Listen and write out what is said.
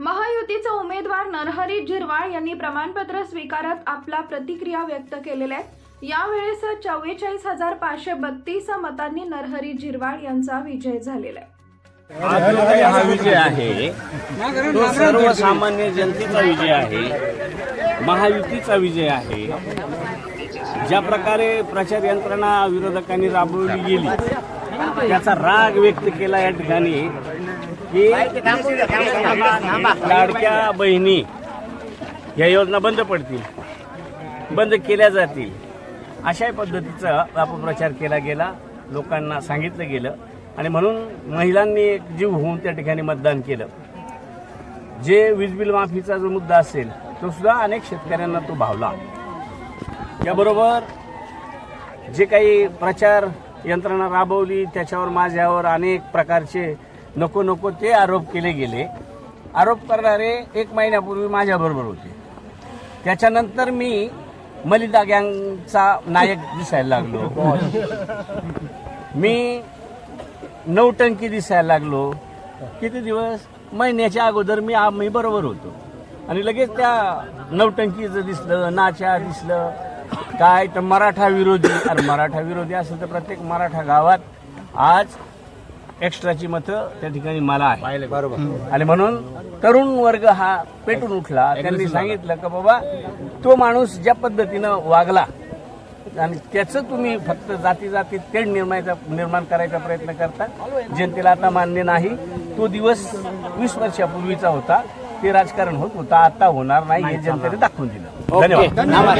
महायुतीचा उमेदवार नरहरी झिरवाळ यांनी प्रमाणपत्र स्वीकारत आपला प्रतिक्रिया व्यक्त केलेल्या आहेत यावेळेस चव्वेचाळीस हजार पाचशे बत्तीस मतांनी नरहरी झिरवाळ यांचा विजय झालेला आहे. हा विजय आहे. तो सर्वसामान्य जनतेचा विजय आहे. महायुतीचा विजय आहे. ज्या प्रकारे प्रचार यंत्रणा विरोधकांनी राबवली गेली त्याचा राग व्यक्त केला या ठिकाणी. की लाडक्या बहिणी या योजना बंद पडतील बंद केल्या जातील. अशाही पद्धतीचा अपप्रचार केला गेला लोकांना सांगितलं गेलं आणि म्हणून महिलांनी एक जीव होऊन त्या ठिकाणी मतदान केलं. जे वीज बिल माफीचा जो मुद्दा असेल तो सुद्धा अनेक शेतकऱ्यांना तो भावला. याबरोबर जे काही प्रचार यंत्रणा राबवली त्याच्यावर माझ्यावर अनेक प्रकारचे नको नको ते आरोप केले गेले. आरोप करणारे एक महिन्यापूर्वी माझ्याबरोबर होते. त्याच्यानंतर मी मलिदा गँगचा नायक दिसायला लागलो. मी नौटंकी दिसायला लागलो. किती दिवस? महिन्याच्या अगोदर मी आम्ही बरोबर होतो. आणि लगेच त्या नवटंकीचं दिसलं नाच्या दिसलं. काय? तर मराठा विरोधी अरे मराठा विरोधी असेल तर प्रत्येक मराठा गावात आज एक्स्ट्राची मतं त्या ठिकाणी मला आहे बरोबर. आणि म्हणून तरुण वर्ग हा पेटून उठला. त्यांनी सांगितलं का बाबा तो माणूस ज्या पद्धतीनं वागला आणि त्याचं तुम्ही फक्त जाती जातीत तेढ निर्माणाचा निर्माण करायचा प्रयत्न करता जनतेला आता मान्य नाही. तो दिवस वीस वर्षापूर्वीचा होता. ते राजकारण होत होता. आता होणार नाही. हे जनतेने दाखवून दिलं. धन्यवाद.